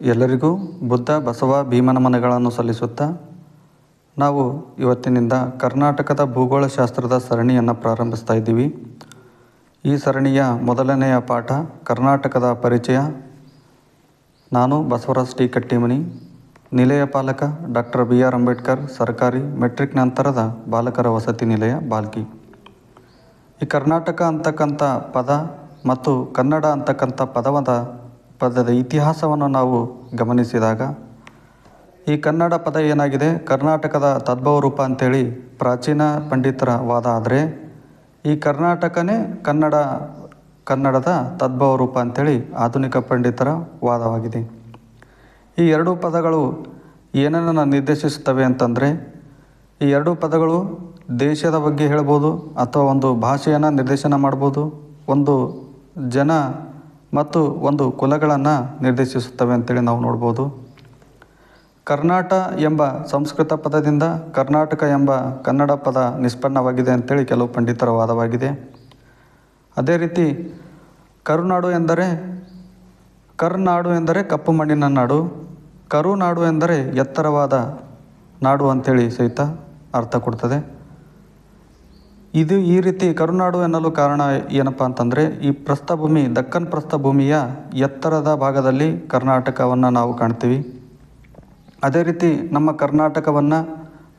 ಎಲ್ಲರಿಗೂ ಬುದ್ಧ, ಬಸವ, ಭೀಮನ ಮನೆಗಳನ್ನು ಸಲ್ಲಿಸುತ್ತಾ ನಾವು ಇವತ್ತಿನಿಂದ ಕರ್ನಾಟಕದ ಭೂಗೋಳಶಾಸ್ತ್ರದ ಸರಣಿಯನ್ನು ಪ್ರಾರಂಭಿಸ್ತಾ ಇದ್ದೀವಿ. ಈ ಸರಣಿಯ ಮೊದಲನೆಯ ಪಾಠ ಕರ್ನಾಟಕದ ಪರಿಚಯ. ನಾನು ಬಸವರಾಜ್ ಟಿ. ಕಟ್ಟಿಮನಿ, ನಿಲಯ ಪಾಲಕ ಡಾಕ್ಟರ್ ಬಿ. ಆರ್. ಅಂಬೇಡ್ಕರ್, ಸರ್ಕಾರಿ ಮೆಟ್ರಿಕ್ ನಂತರದ ಬಾಲಕರ ವಸತಿ ನಿಲಯ ಬಾಲ್ಕಿ. ಈ ಕರ್ನಾಟಕ ಅಂತಕ್ಕಂಥ ಪದ ಮತ್ತು ಕನ್ನಡ ಅಂತಕ್ಕಂಥ ಪದವದ ಪದದ ಇತಿಹಾಸವನ್ನು ನಾವು ಗಮನಿಸಿದಾಗ, ಈ ಕನ್ನಡ ಪದ ಏನಾಗಿದೆ? ಕರ್ನಾಟಕದ ತದ್ಭವ ರೂಪ ಅಂಥೇಳಿ ಪ್ರಾಚೀನ ಪಂಡಿತರ ವಾದ ಆದರೆ, ಈ ಕರ್ನಾಟಕನೇ ಕನ್ನಡ, ಕನ್ನಡದ ತದ್ಭವ ರೂಪ ಅಂಥೇಳಿ ಆಧುನಿಕ ಪಂಡಿತರ ವಾದವಾಗಿದೆ. ಈ ಎರಡು ಪದಗಳು ಏನನ್ನು ನಿರ್ದೇಶಿಸುತ್ತವೆ ಅಂತಂದರೆ, ಈ ಎರಡು ಪದಗಳು ದೇಶದ ಬಗ್ಗೆ ಹೇಳ್ಬೋದು ಅಥವಾ ಒಂದು ಭಾಷೆಯನ್ನು ನಿರ್ದೇಶನ ಮಾಡ್ಬೋದು, ಒಂದು ಜನ ಮತ್ತು ಒಂದು ಕುಲಗಳನ್ನು ನಿರ್ದೇಶಿಸುತ್ತವೆ ಅಂತೇಳಿ ನಾವು ನೋಡ್ಬೋದು. ಕರ್ನಾಟ ಎಂಬ ಸಂಸ್ಕೃತ ಪದದಿಂದ ಕರ್ನಾಟಕ ಎಂಬ ಕನ್ನಡ ಪದ ನಿಷ್ಪನ್ನವಾಗಿದೆ ಅಂತೇಳಿ ಕೆಲವು ಪಂಡಿತರ ವಾದವಾಗಿದೆ. ಅದೇ ರೀತಿ ಕರುನಾಡು ಎಂದರೆ ಕರ್ನಾಡು ಎಂದರೆ ಕಪ್ಪು ಮಣ್ಣಿನ ನಾಡು, ಕರುನಾಡು ಎಂದರೆ ಎತ್ತರವಾದ ನಾಡು ಅಂತೇಳಿ ಸಹಿತ ಅರ್ಥ ಕೊಡ್ತದೆ. ಇದು ಈ ರೀತಿ ಕರುನಾಡು ಎನ್ನಲು ಕಾರಣ ಏನಪ್ಪ ಅಂತಂದರೆ, ಈ ಪ್ರಸ್ಥಭೂಮಿ, ದಕ್ಕನ್ ಪ್ರಸ್ಥಭೂಮಿಯ ಎತ್ತರದ ಭಾಗದಲ್ಲಿ ಕರ್ನಾಟಕವನ್ನು ನಾವು ಕಾಣ್ತೀವಿ. ಅದೇ ರೀತಿ ನಮ್ಮ ಕರ್ನಾಟಕವನ್ನು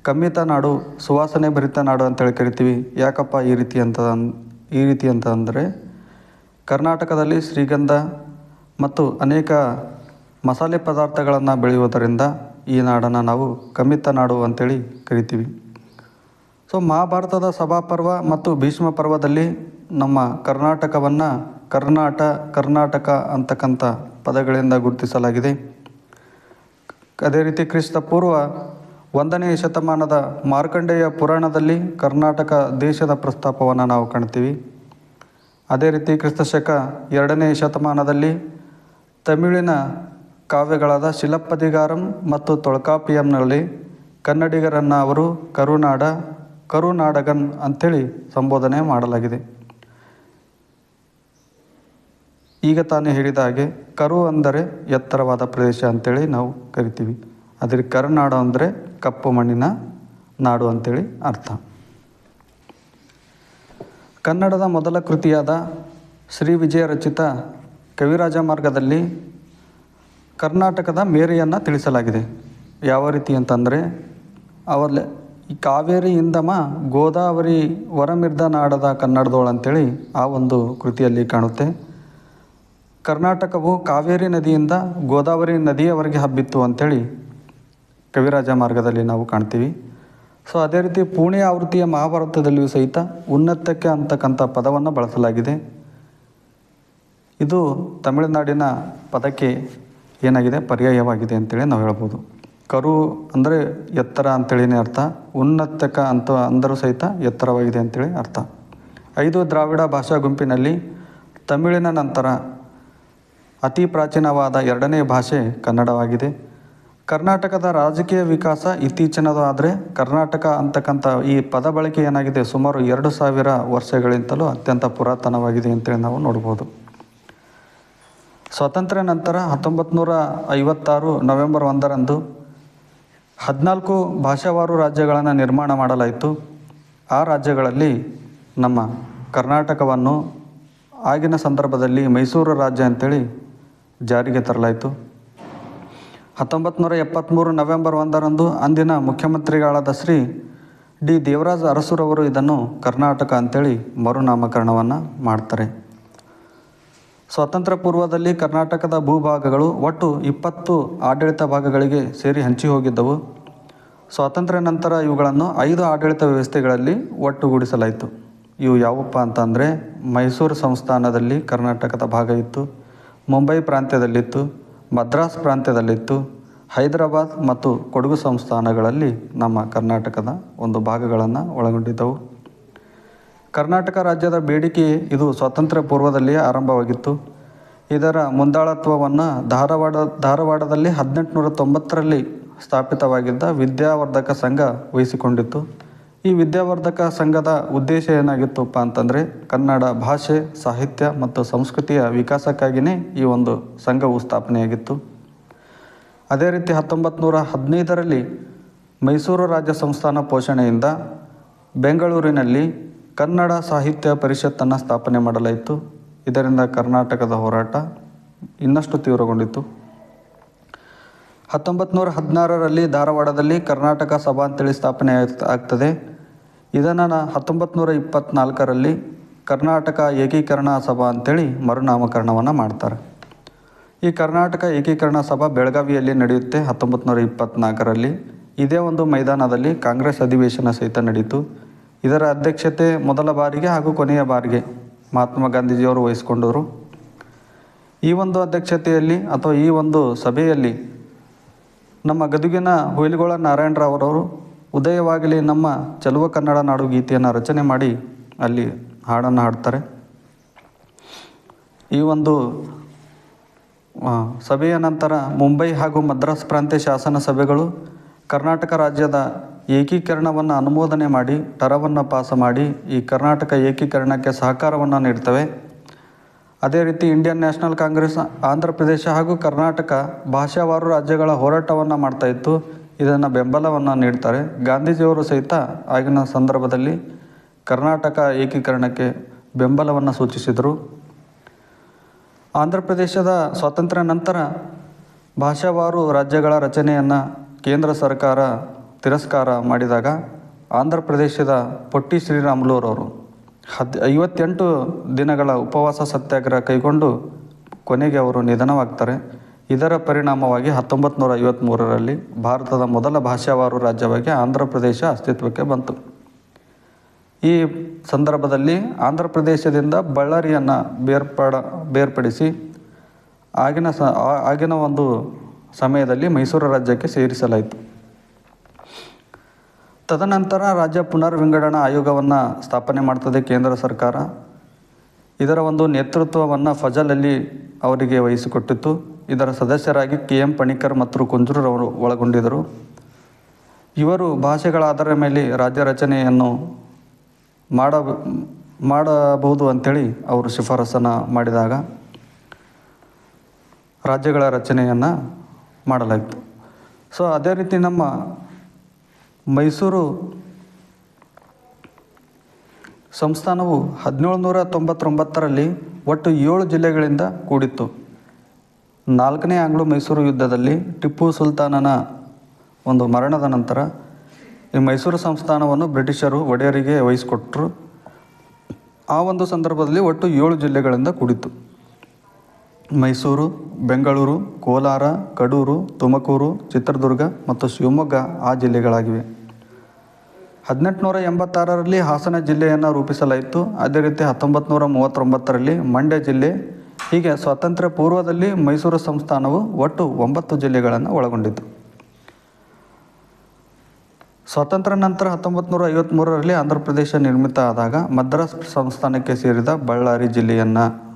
ಕಮ್ಮಿತ ನಾಡು, ಸುವಾಸನೆ ಭರಿತ ನಾಡು ಅಂತೇಳಿ ಕರಿತೀವಿ. ಯಾಕಪ್ಪ ಈ ರೀತಿ ಅಂತ ಈ ರೀತಿ ಅಂತ ಅಂದರೆ, ಕರ್ನಾಟಕದಲ್ಲಿ ಶ್ರೀಗಂಧ ಮತ್ತು ಅನೇಕ ಮಸಾಲೆ ಪದಾರ್ಥಗಳನ್ನು ಬೆಳೆಯುವುದರಿಂದ ಈ ನಾಡನ್ನು ನಾವು ಕಮ್ಮಿತ ನಾಡು ಅಂತೇಳಿ ಕರಿತೀವಿ. ಸೊ ಮಹಾಭಾರತದ ಸಭಾಪರ್ವ ಮತ್ತು ಭೀಷ್ಮ ಪರ್ವದಲ್ಲಿ ನಮ್ಮ ಕರ್ನಾಟಕವನ್ನು ಕರ್ನಾಟ, ಕರ್ನಾಟಕ ಅಂತಕ್ಕಂಥ ಪದಗಳಿಂದ ಗುರುತಿಸಲಾಗಿದೆ. ಅದೇ ರೀತಿ ಕ್ರಿಸ್ತ ಪೂರ್ವ ಒಂದನೇ ಶತಮಾನದ ಮಾರ್ಕಂಡೇಯ ಪುರಾಣದಲ್ಲಿ ಕರ್ನಾಟಕ ದೇಶದ ಪ್ರಸ್ತಾಪವನ್ನು ನಾವು ಕಾಣ್ತೀವಿ. ಅದೇ ರೀತಿ ಕ್ರಿಸ್ತ ಶಕ ಎರಡನೇ ಶತಮಾನದಲ್ಲಿ ತಮಿಳಿನ ಕಾವ್ಯಗಳಾದ ಶಿಲಪ್ಪದಿಗಾರಂ ಮತ್ತು ತೊಳ್ಕಾಪಿಯಂನಲ್ಲಿ ಕನ್ನಡಿಗರನ್ನು ಅವರು ಕರುನಾಡ ಕರುನಾಡಗನ್ ಅಂಥೇಳಿ ಸಂಬೋಧನೆ ಮಾಡಲಾಗಿದೆ. ಈಗ ತಾನೇ ಹೇಳಿದ ಹಾಗೆ, ಕರು ಅಂದರೆ ಎತ್ತರವಾದ ಪ್ರದೇಶ ಅಂಥೇಳಿ ನಾವು ಕರಿತೀವಿ. ಅದರ ಕರುನಾಡು ಅಂದರೆ ಕಪ್ಪು ಮಣ್ಣಿನ ನಾಡು ಅಂಥೇಳಿ ಅರ್ಥ. ಕನ್ನಡದ ಮೊದಲ ಕೃತಿಯಾದ ಶ್ರೀ ವಿಜಯ ರಚಿತ ಕವಿರಾಜ ಮಾರ್ಗದಲ್ಲಿ ಕರ್ನಾಟಕದ ಮೇರೆಯನ್ನು ತಿಳಿಸಲಾಗಿದೆ. ಯಾವ ರೀತಿ ಅಂತಂದರೆ ಅವಲ್ಲಿ ಈ ಕಾವೇರಿ ಇಂದಮ ಗೋದಾವರಿ ವರಮಿರ್ದ ನಾಡದ ಕನ್ನಡದೋಳು ಅಂತೇಳಿ ಆ ಒಂದು ಕೃತಿಯಲ್ಲಿ ಕಾಣುತ್ತೆ. ಕರ್ನಾಟಕವು ಕಾವೇರಿ ನದಿಯಿಂದ ಗೋದಾವರಿ ನದಿಯವರೆಗೆ ಹಬ್ಬಿತ್ತು ಅಂಥೇಳಿ ಕವಿರಾಜ ಮಾರ್ಗದಲ್ಲಿ ನಾವು ಕಾಣ್ತೀವಿ. ಸೊ, ಅದೇ ರೀತಿ ಪುಣೆ ಆವೃತ್ತಿಯ ಮಹಾಭಾರತದಲ್ಲಿಯೂ ಸಹಿತ ಉನ್ನತಕ್ಕೆ ಅಂತಕ್ಕಂಥ ಪದವನ್ನು ಬಳಸಲಾಗಿದೆ. ಇದು ತಮಿಳುನಾಡಿನ ಪದಕ್ಕೆ ಏನಾಗಿದೆ? ಪರ್ಯಾಯವಾಗಿದೆ ಅಂತೇಳಿ ನಾವು ಹೇಳ್ಬೋದು. ಕರು ಅಂದರೆ ಎತ್ತರ ಅಂತೇಳಿನೇ ಅರ್ಥ. ಉನ್ನತಕ ಅಂತ ಅಂದರೂ ಸಹಿತ ಎತ್ತರವಾಗಿದೆ ಅಂತೇಳಿ ಅರ್ಥ. ಐದು ದ್ರಾವಿಡ ಭಾಷಾ ಗುಂಪಿನಲ್ಲಿ ತಮಿಳಿನ ನಂತರ ಅತಿ ಪ್ರಾಚೀನವಾದ ಎರಡನೇ ಭಾಷೆ ಕನ್ನಡವಾಗಿದೆ. ಕರ್ನಾಟಕದ ರಾಜಕೀಯ ವಿಕಾಸ ಇತ್ತೀಚಿನದು ಆದರೆ ಕರ್ನಾಟಕ ಅಂತಕ್ಕಂಥ ಈ ಪದ ಬಳಕೆ ಏನಾಗಿದೆ ಸುಮಾರು ಎರಡು ಸಾವಿರ ವರ್ಷಗಳಿಂತಲೂ ಅತ್ಯಂತ ಪುರಾತನವಾಗಿದೆ ಅಂತೇಳಿ ನಾವು ನೋಡ್ಬೋದು. ಸ್ವಾತಂತ್ರ್ಯ ನಂತರ ಹತ್ತೊಂಬತ್ತು ನೂರ ಐವತ್ತಾರು ನವೆಂಬರ್ ಒಂದರಂದು ಹದಿನಾಲ್ಕು ಭಾಷಾವಾರು ರಾಜ್ಯಗಳನ್ನು ನಿರ್ಮಾಣ ಮಾಡಲಾಯಿತು. ಆ ರಾಜ್ಯಗಳಲ್ಲಿ ನಮ್ಮ ಕರ್ನಾಟಕವನ್ನು ಆಗಿನ ಸಂದರ್ಭದಲ್ಲಿ ಮೈಸೂರು ರಾಜ್ಯ ಅಂತೇಳಿ ಜಾರಿಗೆ ತರಲಾಯಿತು. ಹತ್ತೊಂಬತ್ತು ನೂರ ಎಪ್ಪತ್ತ್ಮೂರು ನವೆಂಬರ್ ಒಂದರಂದು ಅಂದಿನ ಮುಖ್ಯಮಂತ್ರಿಗಳಾದ ಶ್ರೀ ಡಿ ದೇವರಾಜ ಅರಸುರವರು ಇದನ್ನು ಕರ್ನಾಟಕ ಅಂತೇಳಿ ಮರುನಾಮಕರಣವನ್ನು ಮಾಡ್ತಾರೆ. ಸ್ವಾತಂತ್ರ್ಯ ಪೂರ್ವದಲ್ಲಿ ಕರ್ನಾಟಕದ ಭೂಭಾಗಗಳು ಒಟ್ಟು ಇಪ್ಪತ್ತು ಆಡಳಿತ ಭಾಗಗಳಿಗೆ ಸೇರಿ ಹಂಚಿ ಹೋಗಿದ್ದವು. ಸ್ವಾತಂತ್ರ್ಯ ನಂತರ ಇವುಗಳನ್ನು ಐದು ಆಡಳಿತ ವ್ಯವಸ್ಥೆಗಳಲ್ಲಿ ಒಟ್ಟುಗೂಡಿಸಲಾಯಿತು. ಇವು ಯಾವಪ್ಪ ಅಂತಂದರೆ ಮೈಸೂರು ಸಂಸ್ಥಾನದಲ್ಲಿ ಕರ್ನಾಟಕದ ಭಾಗ ಇತ್ತು, ಮುಂಬೈ ಪ್ರಾಂತ್ಯದಲ್ಲಿತ್ತು, ಮದ್ರಾಸ್ ಪ್ರಾಂತ್ಯದಲ್ಲಿತ್ತು, ಹೈದರಾಬಾದ್ ಮತ್ತು ಕೊಡಗು ಸಂಸ್ಥಾನಗಳಲ್ಲಿ ನಮ್ಮ ಕರ್ನಾಟಕದ ಒಂದು ಭಾಗಗಳನ್ನು ಒಳಗೊಂಡಿದ್ದವು. ಕರ್ನಾಟಕ ರಾಜ್ಯದ ಬೇಡಿಕೆ ಇದು ಸ್ವಾತಂತ್ರ್ಯ ಪೂರ್ವದಲ್ಲಿಯೇ ಆರಂಭವಾಗಿತ್ತು. ಇದರ ಮುಂದಾಳತ್ವವನ್ನು ಧಾರವಾಡ, ಧಾರವಾಡದಲ್ಲಿ ಹದಿನೆಂಟುನೂರ ತೊಂಬತ್ತರಲ್ಲಿ ಸ್ಥಾಪಿತವಾಗಿದ್ದ ವಿದ್ಯಾವರ್ಧಕ ಸಂಘ ವಹಿಸಿಕೊಂಡಿತ್ತು. ಈ ವಿದ್ಯಾವರ್ಧಕ ಸಂಘದ ಉದ್ದೇಶ ಏನಾಗಿತ್ತಪ್ಪ ಅಂತಂದರೆ ಕನ್ನಡ ಭಾಷೆ, ಸಾಹಿತ್ಯ ಮತ್ತು ಸಂಸ್ಕೃತಿಯ ವಿಕಾಸಕ್ಕಾಗಿಯೇ ಈ ಒಂದು ಸಂಘವು ಸ್ಥಾಪನೆಯಾಗಿತ್ತು. ಅದೇ ರೀತಿ ಹತ್ತೊಂಬತ್ತು ನೂರ ಹದಿನೈದರಲ್ಲಿ ಮೈಸೂರು ರಾಜ್ಯ ಸಂಸ್ಥಾನ ಪೋಷಣೆಯಿಂದ ಬೆಂಗಳೂರಿನಲ್ಲಿ ಕನ್ನಡ ಸಾಹಿತ್ಯ ಪರಿಷತ್ತನ್ನು ಸ್ಥಾಪನೆ ಮಾಡಲಾಯಿತು. ಇದರಿಂದ ಕರ್ನಾಟಕದ ಹೋರಾಟ ಇನ್ನಷ್ಟು ತೀವ್ರಗೊಂಡಿತು. ಹತ್ತೊಂಬತ್ತು ನೂರ ಹದಿನಾರರಲ್ಲಿ ಧಾರವಾಡದಲ್ಲಿ ಕರ್ನಾಟಕ ಸಭಾ ಅಂತೇಳಿ ಸ್ಥಾಪನೆ ಆಗ್- ಆಗ್ತದೆ. ಇದನ್ನು ಹತ್ತೊಂಬತ್ತು ನೂರ ಕರ್ನಾಟಕ ಏಕೀಕರಣ ಸಭಾ ಅಂತೇಳಿ ಮರುನಾಮಕರಣವನ್ನು ಮಾಡ್ತಾರೆ. ಈ ಕರ್ನಾಟಕ ಏಕೀಕರಣ ಸಭಾ ಬೆಳಗಾವಿಯಲ್ಲಿ ನಡೆಯುತ್ತೆ ಹತ್ತೊಂಬತ್ತು ನೂರ ಇದೇ ಒಂದು ಮೈದಾನದಲ್ಲಿ ಕಾಂಗ್ರೆಸ್ ಅಧಿವೇಶನ ಸಹಿತ ನಡೀತು. ಇದರ ಅಧ್ಯಕ್ಷತೆ ಮೊದಲ ಬಾರಿಗೆ ಹಾಗೂ ಕೊನೆಯ ಬಾರಿಗೆ ಮಹಾತ್ಮ ಗಾಂಧೀಜಿಯವರು ವಹಿಸಿಕೊಂಡರು. ಈ ಒಂದು ಅಧ್ಯಕ್ಷತೆಯಲ್ಲಿ ಅಥವಾ ಈ ಒಂದು ಸಭೆಯಲ್ಲಿ ನಮ್ಮ ಗದುಗಿನ ಹುಯಿಲುಗೋಳ ನಾರಾಯಣರಾವ್ರವರು ಉದಯವಾಗಲಿ ನಮ್ಮ ಚಲುವ ಕನ್ನಡ ನಾಡು ಗೀತೆಯನ್ನು ರಚನೆ ಮಾಡಿ ಅಲ್ಲಿ ಹಾಡನ್ನು ಹಾಡ್ತಾರೆ. ಈ ಒಂದು ಸಭೆಯ ನಂತರ ಮುಂಬೈ ಹಾಗೂ ಮದ್ರಾಸ್ ಪ್ರಾಂತ್ಯ ಶಾಸನ ಸಭೆಗಳು ಕರ್ನಾಟಕ ರಾಜ್ಯದ ಏಕೀಕರಣವನ್ನು ಅನುಮೋದನೆ ಮಾಡಿ ಟರವನ್ನು ಪಾಸ ಮಾಡಿ ಈ ಕರ್ನಾಟಕ ಏಕೀಕರಣಕ್ಕೆ ಸಹಕಾರವನ್ನು ನೀಡ್ತವೆ. ಅದೇ ರೀತಿ ಇಂಡಿಯನ್ ನ್ಯಾಷನಲ್ ಕಾಂಗ್ರೆಸ್ ಆಂಧ್ರ ಪ್ರದೇಶ ಹಾಗೂ ಕರ್ನಾಟಕ ಭಾಷಾವಾರು ರಾಜ್ಯಗಳ ಹೋರಾಟವನ್ನು ಮಾಡ್ತಾ ಇತ್ತು. ಇದನ್ನು ಬೆಂಬಲವನ್ನು ನೀಡ್ತಾರೆ. ಗಾಂಧೀಜಿಯವರು ಸಹಿತ ಆಗಿನ ಸಂದರ್ಭದಲ್ಲಿ ಕರ್ನಾಟಕ ಏಕೀಕರಣಕ್ಕೆ ಬೆಂಬಲವನ್ನು ಸೂಚಿಸಿದರು. ಆಂಧ್ರ ಪ್ರದೇಶದ ಸ್ವಾತಂತ್ರ್ಯ ನಂತರ ಭಾಷಾವಾರು ರಾಜ್ಯಗಳ ರಚನೆಯನ್ನು ಕೇಂದ್ರ ಸರ್ಕಾರ ತಿರಸ್ಕಾರ ಮಾಡಿದಾಗ ಆಂಧ್ರ ಪ್ರದೇಶದ ಪೊಟ್ಟಿ ಶ್ರೀರಾಮುಲುರವರು ಹದ್, ಐವತ್ತೆಂಟು ದಿನಗಳ ಉಪವಾಸ ಸತ್ಯಾಗ್ರಹ ಕೈಗೊಂಡು ಕೊನೆಗೆ ಅವರು ನಿಧನವಾಗ್ತಾರೆ. ಇದರ ಪರಿಣಾಮವಾಗಿ ಹತ್ತೊಂಬತ್ತು ನೂರ ಐವತ್ತ್ಮೂರರಲ್ಲಿ ಭಾರತದ ಮೊದಲ ಭಾಷಾವಾರು ರಾಜ್ಯವಾಗಿ ಆಂಧ್ರ ಪ್ರದೇಶ ಅಸ್ತಿತ್ವಕ್ಕೆ ಬಂತು. ಈ ಸಂದರ್ಭದಲ್ಲಿ ಆಂಧ್ರ ಪ್ರದೇಶದಿಂದ ಬಳ್ಳಾರಿಯನ್ನು ಬೇರ್ಪಡ, ಬೇರ್ಪಡಿಸಿ ಆಗಿನ ಸ ಆಗಿನ ಒಂದು ಸಮಯದಲ್ಲಿ ಮೈಸೂರು ರಾಜ್ಯಕ್ಕೆ ಸೇರಿಸಲಾಯಿತು. ತದನಂತರ ರಾಜ್ಯ ಪುನರ್ ವಿಂಗಡಣಾ ಆಯೋಗವನ್ನು ಸ್ಥಾಪನೆ ಮಾಡ್ತದೆ ಕೇಂದ್ರ ಸರ್ಕಾರ. ಇದರ ಒಂದು ನೇತೃತ್ವವನ್ನು ಫಜಲ್ ಅಲಿ ಅವರಿಗೆ ವಹಿಸಿಕೊಟ್ಟಿತ್ತು. ಇದರ ಸದಸ್ಯರಾಗಿ ಕೆ ಎಂ ಪಣಿಕರ್ ಮತ್ತು ಕುಂಜೂರವರು ಒಳಗೊಂಡಿದ್ದರು. ಇವರು ಭಾಷೆಗಳ ಆಧಾರದ ಮೇಲೆ ರಾಜ್ಯ ರಚನೆಯನ್ನು ಮಾಡ, ಮಾಡಬಹುದು ಅಂಥೇಳಿ ಅವರು ಶಿಫಾರಸನ್ನು ಮಾಡಿದಾಗ ರಾಜ್ಯಗಳ ರಚನೆಯನ್ನು ಮಾಡಲಾಯಿತು. ಸೊ, ಅದೇ ರೀತಿ ನಮ್ಮ ಮೈಸೂರು ಸಂಸ್ಥಾನವು ಹದಿನೇಳು ನೂರ ತೊಂಬತ್ತೊಂಬತ್ತರಲ್ಲಿ ಒಟ್ಟು ಏಳು ಜಿಲ್ಲೆಗಳಿಂದ ಕೂಡಿತ್ತು. ನಾಲ್ಕನೇ ಆಂಗ್ಲೋ ಮೈಸೂರು ಯುದ್ಧದಲ್ಲಿ ಟಿಪ್ಪು ಸುಲ್ತಾನನ ಒಂದು ಮರಣದ ನಂತರ ಈ ಮೈಸೂರು ಸಂಸ್ಥಾನವನ್ನು ಬ್ರಿಟಿಷರು ಒಡೆಯರಿಗೆ ವಹಿಸಿಕೊಟ್ಟರು ಆ ಒಂದು ಸಂದರ್ಭದಲ್ಲಿ ಒಟ್ಟು ಏಳು ಜಿಲ್ಲೆಗಳಿಂದ ಕೂಡಿತ್ತು. ಮೈಸೂರು, ಬೆಂಗಳೂರು, ಕೋಲಾರ, ಕಡೂರು, ತುಮಕೂರು, ಚಿತ್ರದುರ್ಗ ಮತ್ತು ಶಿವಮೊಗ್ಗ ಆ ಜಿಲ್ಲೆಗಳಾಗಿವೆ. ಹದಿನೆಂಟುನೂರ ಎಂಬತ್ತಾರರಲ್ಲಿ ಹಾಸನ ಜಿಲ್ಲೆಯನ್ನು ರೂಪಿಸಲಾಯಿತು. ಅದೇ ರೀತಿ ಹತ್ತೊಂಬತ್ತು ಮೂವತ್ತೊಂಬತ್ತರಲ್ಲಿ ಮಂಡ್ಯ ಜಿಲ್ಲೆ. ಹೀಗೆ ಸ್ವಾತಂತ್ರ್ಯ ಪೂರ್ವದಲ್ಲಿ ಮೈಸೂರು ಸಂಸ್ಥಾನವು ಒಟ್ಟು ಒಂಬತ್ತು ಜಿಲ್ಲೆಗಳನ್ನು ಒಳಗೊಂಡಿತು. ಸ್ವಾತಂತ್ರ್ಯ ನಂತರ ಹತ್ತೊಂಬತ್ತು ನೂರ ಐವತ್ತ್ಮೂರರಲ್ಲಿ ಆಂಧ್ರ ಪ್ರದೇಶ ನಿರ್ಮಿತ ಆದಾಗ ಮದ್ರಾಸ್ ಸಂಸ್ಥಾನಕ್ಕೆ ಸೇರಿದ ಬಳ್ಳಾರಿ ಜಿಲ್ಲೆಯನ್ನು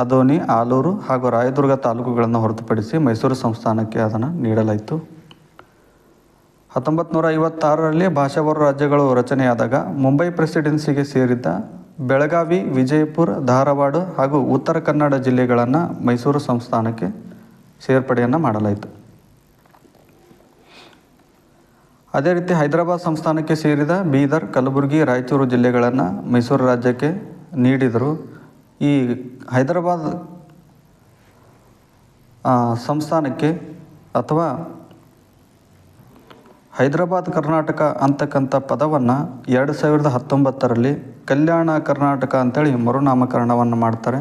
ಅದೋನಿ, ಆಲೂರು ಹಾಗೂ ರಾಯದುರ್ಗ ತಾಲೂಕುಗಳನ್ನು ಹೊರತುಪಡಿಸಿ ಮೈಸೂರು ಸಂಸ್ಥಾನಕ್ಕೆ ಅದನ್ನು ನೀಡಲಾಯಿತು. ಹತ್ತೊಂಬತ್ತು ನೂರ ಐವತ್ತಾರರಲ್ಲಿ ಭಾಷಾವಾರು ರಾಜ್ಯಗಳು ರಚನೆಯಾದಾಗ ಮುಂಬೈ ಪ್ರೆಸಿಡೆನ್ಸಿಗೆ ಸೇರಿದ್ದ ಬೆಳಗಾವಿ, ವಿಜಯಪುರ, ಧಾರವಾಡ ಹಾಗೂ ಉತ್ತರ ಕನ್ನಡ ಜಿಲ್ಲೆಗಳನ್ನು ಮೈಸೂರು ಸಂಸ್ಥಾನಕ್ಕೆ ಸೇರ್ಪಡೆಯನ್ನು ಮಾಡಲಾಯಿತು. ಅದೇ ರೀತಿ ಹೈದರಾಬಾದ್ ಸಂಸ್ಥಾನಕ್ಕೆ ಸೇರಿದ ಬೀದರ್, ಕಲಬುರಗಿ, ರಾಯಚೂರು ಜಿಲ್ಲೆಗಳನ್ನು ಮೈಸೂರು ರಾಜ್ಯಕ್ಕೆ ನೀಡಿದರು. ಈ ಹೈದರಾಬಾದ್ ಸಂಸ್ಥಾನಕ್ಕೆ ಅಥವಾ ಹೈದರಾಬಾದ್ ಕರ್ನಾಟಕ ಅಂತಕ್ಕಂಥ ಪದವನ್ನು ಎರಡು ಸಾವಿರದ ಹತ್ತೊಂಬತ್ತರಲ್ಲಿ ಕಲ್ಯಾಣ ಕರ್ನಾಟಕ ಅಂತೇಳಿ ಮರುನಾಮಕರಣವನ್ನು ಮಾಡ್ತಾರೆ.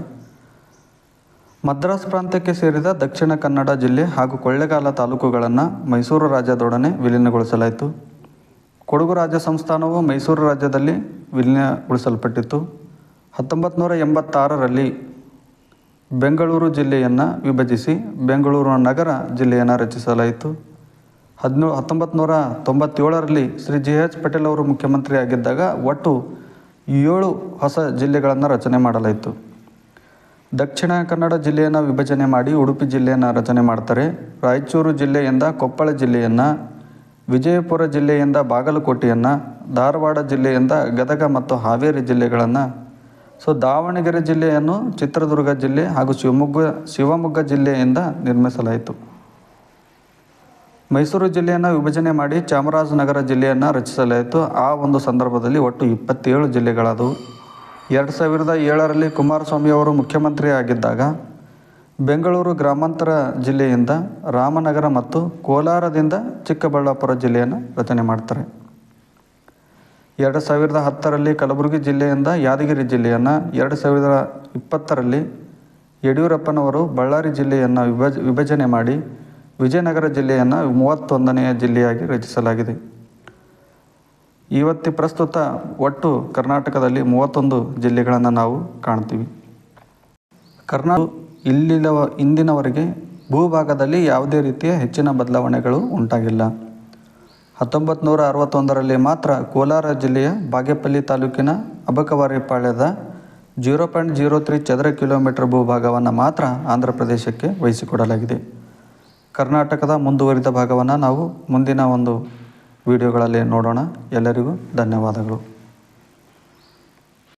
ಮದ್ರಾಸ್ ಪ್ರಾಂತ್ಯಕ್ಕೆ ಸೇರಿದ ದಕ್ಷಿಣ ಕನ್ನಡ ಜಿಲ್ಲೆ ಹಾಗೂ ಕೊಳ್ಳೆಗಾಲ ತಾಲೂಕುಗಳನ್ನು ಮೈಸೂರು ರಾಜ್ಯದೊಡನೆ ವಿಲೀನಗೊಳಿಸಲಾಯಿತು. ಕೊಡಗು ರಾಜ್ಯ ಸಂಸ್ಥಾನವು ಮೈಸೂರು ರಾಜ್ಯದಲ್ಲಿ ವಿಲೀನಗೊಳಿಸಲ್ಪಟ್ಟಿತು ಹತ್ತೊಂಬತ್ತು ನೂರ ಎಂಬತ್ತಾರರಲ್ಲಿ ಬೆಂಗಳೂರು ಜಿಲ್ಲೆಯನ್ನು ವಿಭಜಿಸಿ ಬೆಂಗಳೂರು ನಗರ ಜಿಲ್ಲೆಯನ್ನು ರಚಿಸಲಾಯಿತು. ಹದಿನೇಳು ಹತ್ತೊಂಬತ್ತು ನೂರ ತೊಂಬತ್ತೇಳರಲ್ಲಿ ಶ್ರೀ ಜಿ ಎಚ್ ಪಟೇಲ್ ಅವರು ಮುಖ್ಯಮಂತ್ರಿಯಾಗಿದ್ದಾಗ ಒಟ್ಟು ಏಳು ಹೊಸ ಜಿಲ್ಲೆಗಳನ್ನು ರಚನೆ ಮಾಡಲಾಯಿತು. ದಕ್ಷಿಣ ಕನ್ನಡ ಜಿಲ್ಲೆಯನ್ನು ವಿಭಜನೆ ಮಾಡಿ ಉಡುಪಿ ಜಿಲ್ಲೆಯನ್ನು ರಚನೆ ಮಾಡ್ತಾರೆ. ರಾಯಚೂರು ಜಿಲ್ಲೆಯಿಂದ ಕೊಪ್ಪಳ ಜಿಲ್ಲೆಯನ್ನು, ವಿಜಯಪುರ ಜಿಲ್ಲೆಯಿಂದ ಬಾಗಲಕೋಟೆಯನ್ನು, ಧಾರವಾಡ ಜಿಲ್ಲೆಯಿಂದ ಗದಗ ಮತ್ತು ಹಾವೇರಿ ಜಿಲ್ಲೆಗಳನ್ನು ಸೊ ದಾವಣಗೆರೆ ಜಿಲ್ಲೆಯನ್ನು ಚಿತ್ರದುರ್ಗ ಜಿಲ್ಲೆ ಹಾಗೂ ಶಿವಮೊಗ್ಗ ಶಿವಮೊಗ್ಗ ಜಿಲ್ಲೆಯಿಂದ ನಿರ್ಮಿಸಲಾಯಿತು. ಮೈಸೂರು ಜಿಲ್ಲೆಯನ್ನು ವಿಭಜನೆ ಮಾಡಿ ಚಾಮರಾಜನಗರ ಜಿಲ್ಲೆಯನ್ನು ರಚಿಸಲಾಯಿತು. ಆ ಒಂದು ಸಂದರ್ಭದಲ್ಲಿ ಒಟ್ಟು ಇಪ್ಪತ್ತೇಳು ಜಿಲ್ಲೆಗಳಾದವು. ಎರಡು ಸಾವಿರದ ಏಳರಲ್ಲಿ ಕುಮಾರಸ್ವಾಮಿ ಅವರು ಮುಖ್ಯಮಂತ್ರಿ ಆಗಿದ್ದಾಗ ಬೆಂಗಳೂರು ಗ್ರಾಮಾಂತರ ಜಿಲ್ಲೆಯಿಂದ ರಾಮನಗರ ಮತ್ತು ಕೋಲಾರದಿಂದ ಚಿಕ್ಕಬಳ್ಳಾಪುರ ಜಿಲ್ಲೆಯನ್ನು ರಚನೆ ಮಾಡ್ತಾರೆ. ಎರಡು ಸಾವಿರದ ಹತ್ತರಲ್ಲಿ ಕಲಬುರಗಿ ಜಿಲ್ಲೆಯಿಂದ ಯಾದಗಿರಿ ಜಿಲ್ಲೆಯನ್ನು, ಎರಡು ಸಾವಿರದ ಇಪ್ಪತ್ತರಲ್ಲಿ ಯಡಿಯೂರಪ್ಪನವರು ಬಳ್ಳಾರಿ ಜಿಲ್ಲೆಯನ್ನು ವಿಭಜ, ವಿಭಜನೆ ಮಾಡಿ ವಿಜಯನಗರ ಜಿಲ್ಲೆಯನ್ನು ಮೂವತ್ತೊಂದನೆಯ ಜಿಲ್ಲೆಯಾಗಿ ರಚಿಸಲಾಗಿದೆ. ಇವತ್ತಿ ಪ್ರಸ್ತುತ ಒಟ್ಟು ಕರ್ನಾಟಕದಲ್ಲಿ ಮೂವತ್ತೊಂದು ಜಿಲ್ಲೆಗಳನ್ನು ನಾವು ಕಾಣ್ತೀವಿ. ಕರ್ನಾಟಕ ಇಲ್ಲಿನ ಇಂದಿನವರೆಗೆ ಭೂಭಾಗದಲ್ಲಿ ಯಾವುದೇ ರೀತಿಯ ಹೆಚ್ಚಿನ ಬದಲಾವಣೆಗಳು ಉಂಟಾಗಿಲ್ಲ. ಹತ್ತೊಂಬತ್ತು ನೂರ ಅರವತ್ತೊಂದರಲ್ಲಿ ಮಾತ್ರ ಕೋಲಾರ ಜಿಲ್ಲೆಯ ಬಾಗೇಪಲ್ಲಿ ತಾಲೂಕಿನ ಅಬಕವಾರಿಪಾಳ್ಯದ ಜೀರೋ ಪಾಯಿಂಟ್ ಜೀರೋ ತ್ರೀ ಚದರ ಕಿಲೋಮೀಟರ್ ಭೂಭಾಗವನ್ನು ಮಾತ್ರ ಆಂಧ್ರ ಪ್ರದೇಶಕ್ಕೆ ವಹಿಸಿಕೊಡಲಾಗಿದೆ. ಕರ್ನಾಟಕದ ಮುಂದುವರಿದ ಭಾಗವನ್ನು ನಾವು ಮುಂದಿನ ಒಂದು ವಿಡಿಯೋಗಳಲ್ಲಿ ನೋಡೋಣ. ಎಲ್ಲರಿಗೂ ಧನ್ಯವಾದಗಳು.